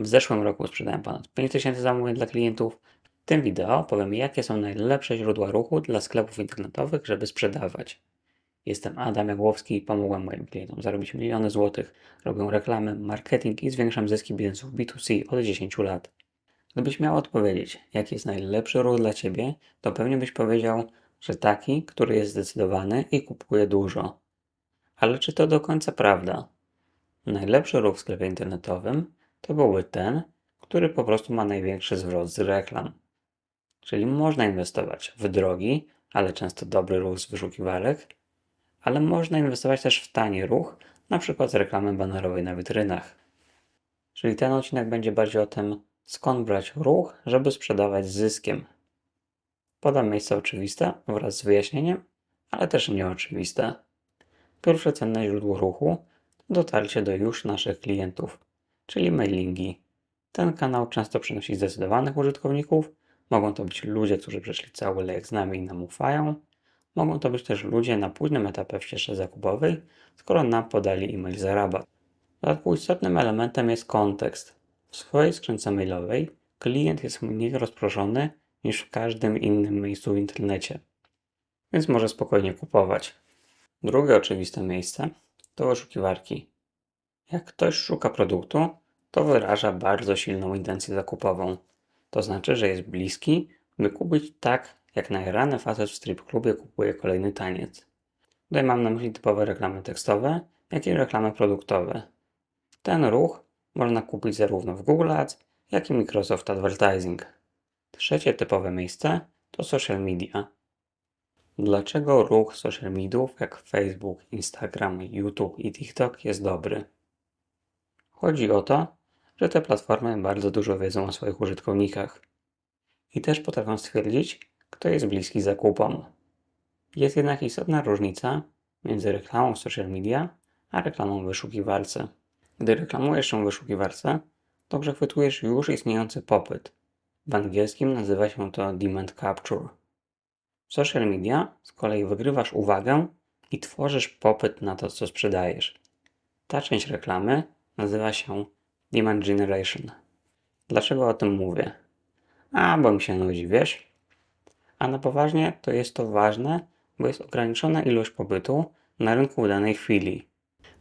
W zeszłym roku sprzedałem ponad 5000 zamówień dla klientów. W tym wideo powiem, jakie są najlepsze źródła ruchu dla sklepów internetowych, żeby sprzedawać. Jestem Adam Jagłowski i pomogłem moim klientom zarobić miliony złotych, robię reklamy, marketing i zwiększam zyski biznesów B2C od 10 lat. Gdybyś miał odpowiedzieć, jaki jest najlepszy ruch dla Ciebie, to pewnie byś powiedział, że taki, który jest zdecydowany i kupuje dużo. Ale czy to do końca prawda? Najlepszy ruch w sklepie internetowym to byłby ten, który po prostu ma największy zwrot z reklam. Czyli można inwestować w drogi, ale często dobry ruch z wyszukiwarek, ale można inwestować też w tani ruch, na przykład z reklamy banerowej na witrynach. Czyli ten odcinek będzie bardziej o tym, skąd brać ruch, żeby sprzedawać z zyskiem. Podam miejsce oczywiste wraz z wyjaśnieniem, ale też nieoczywiste. Pierwsze cenne źródło ruchu to dotarcie do już naszych klientów, czyli mailingi. Ten kanał często przynosi zdecydowanych użytkowników. Mogą to być ludzie, którzy przeszli cały lejek z nami i nam ufają. Mogą to być też ludzie na późnym etapie w ścieżce zakupowej, skoro nam podali e-mail za rabat. W dodatku istotnym elementem jest kontekst. W swojej skrzynce mailowej klient jest mniej rozproszony niż w każdym innym miejscu w internecie, więc może spokojnie kupować. Drugie oczywiste miejsce to wyszukiwarki. Jak ktoś szuka produktu, to wyraża bardzo silną intencję zakupową. To znaczy, że jest bliski, by kupić tak, jak najrany facet w strip klubie kupuje kolejny taniec. Tutaj mam na myśli typowe reklamy tekstowe, jak i reklamy produktowe. Ten ruch można kupić zarówno w Google Ads, jak i Microsoft Advertising. Trzecie typowe miejsce to social media. Dlaczego ruch social mediów jak Facebook, Instagram, YouTube i TikTok jest dobry? Chodzi o to, że te platformy bardzo dużo wiedzą o swoich użytkownikach i też potrafią stwierdzić, kto jest bliski zakupom. Jest jednak istotna różnica między reklamą w social media a reklamą w wyszukiwarce. Gdy reklamujesz się w wyszukiwarce, to przechwytujesz już istniejący popyt. W angielskim nazywa się to demand capture. W social media z kolei wygrywasz uwagę i tworzysz popyt na to, co sprzedajesz. Ta część reklamy nazywa się demand generation. Dlaczego o tym mówię? A, bo mi się nudzi, wiesz? A na poważnie to jest to ważne, bo jest ograniczona ilość pobytu na rynku w danej chwili.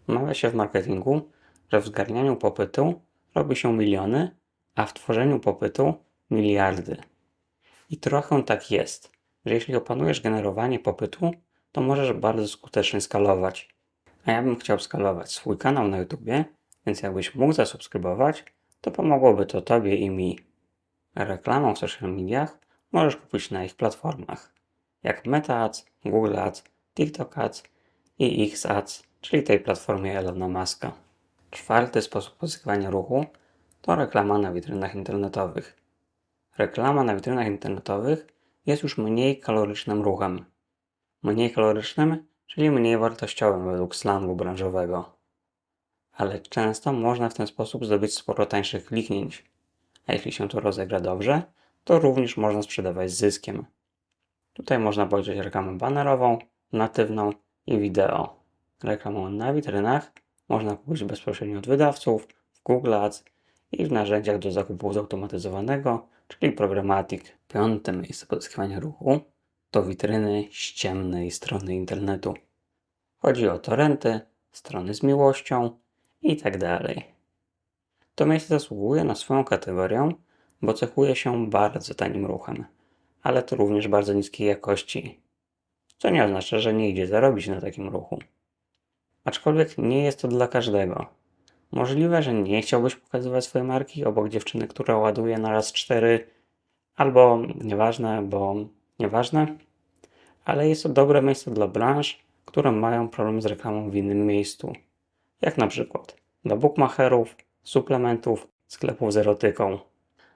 Mawia się w marketingu, że w zgarnianiu popytu robi się miliony, a w tworzeniu popytu miliardy. I trochę tak jest, że jeśli opanujesz generowanie popytu, to możesz bardzo skutecznie skalować. A ja bym chciał skalować swój kanał na YouTubie, więc jakbyś mógł zasubskrybować, to pomogłoby to Tobie i mi. Reklamą w social mediach możesz kupić na ich platformach, jak Meta Ads, Google Ads, TikTok Ads i X Ads, czyli tej platformie Elona Muska. Czwarty sposób pozyskiwania ruchu to reklama na witrynach internetowych. Reklama na witrynach internetowych jest już mniej kalorycznym ruchem. Mniej kalorycznym, czyli mniej wartościowym według slangu branżowego. Ale często można w ten sposób zdobyć sporo tańszych kliknięć. A jeśli się to rozegra dobrze, to również można sprzedawać z zyskiem. Tutaj można policzyć reklamę banerową, natywną i wideo. Reklamą na witrynach można kupić bezpośrednio od wydawców, w Google Ads i w narzędziach do zakupu zautomatyzowanego, czyli Programmatic. Piąte miejsce pozyskiwania ruchu to witryny ściemnej strony internetu. Chodzi o torenty, strony z miłością i tak dalej. To miejsce zasługuje na swoją kategorię, bo cechuje się bardzo tanim ruchem, ale to również bardzo niskiej jakości, co nie oznacza, że nie idzie zarobić na takim ruchu. Aczkolwiek nie jest to dla każdego. Możliwe, że nie chciałbyś pokazywać swojej marki obok dziewczyny, która ładuje na raz cztery, albo nieważne, bo nieważne, ale jest to dobre miejsce dla branż, które mają problem z reklamą w innym miejscu, jak na przykład dla bookmacherów, suplementów, sklepów z erotyką.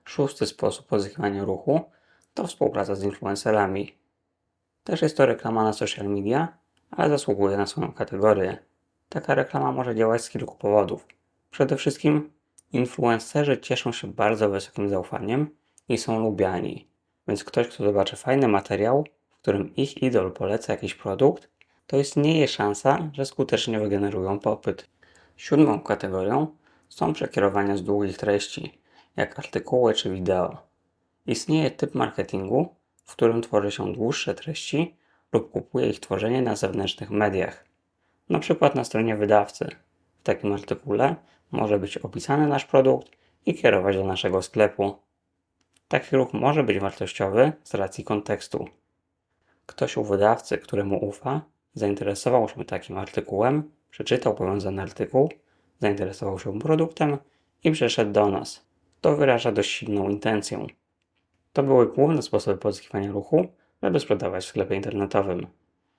Szósty sposób pozyskiwania ruchu to współpraca z influencerami. Też jest to reklama na social media, ale zasługuje na swoją kategorię. Taka reklama może działać z kilku powodów. Przede wszystkim influencerzy cieszą się bardzo wysokim zaufaniem i są lubiani. Więc ktoś, kto zobaczy fajny materiał, w którym ich idol poleca jakiś produkt, to istnieje szansa, że skutecznie wygenerują popyt. Siódmą kategorią są przekierowania z długich treści, jak artykuły czy wideo. Istnieje typ marketingu, w którym tworzy się dłuższe treści lub kupuje ich tworzenie na zewnętrznych mediach, na przykład na stronie wydawcy. W takim artykule może być opisany nasz produkt i kierować do naszego sklepu. Taki ruch może być wartościowy z racji kontekstu. Ktoś u wydawcy, któremu ufa, zainteresował się takim artykułem, przeczytał powiązany artykuł, zainteresował się produktem i przeszedł do nas. To wyraża dość silną intencję. To były główne sposoby pozyskiwania ruchu, żeby sprzedawać w sklepie internetowym.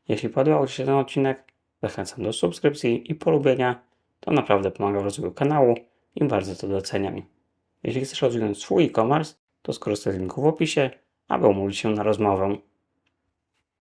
Jeśli podobał Ci się ten odcinek, zachęcam do subskrypcji i polubienia. To naprawdę pomaga w rozwoju kanału i bardzo to doceniam. Jeśli chcesz rozwinąć swój e-commerce, to skorzystaj z linku w opisie, aby umówić się na rozmowę.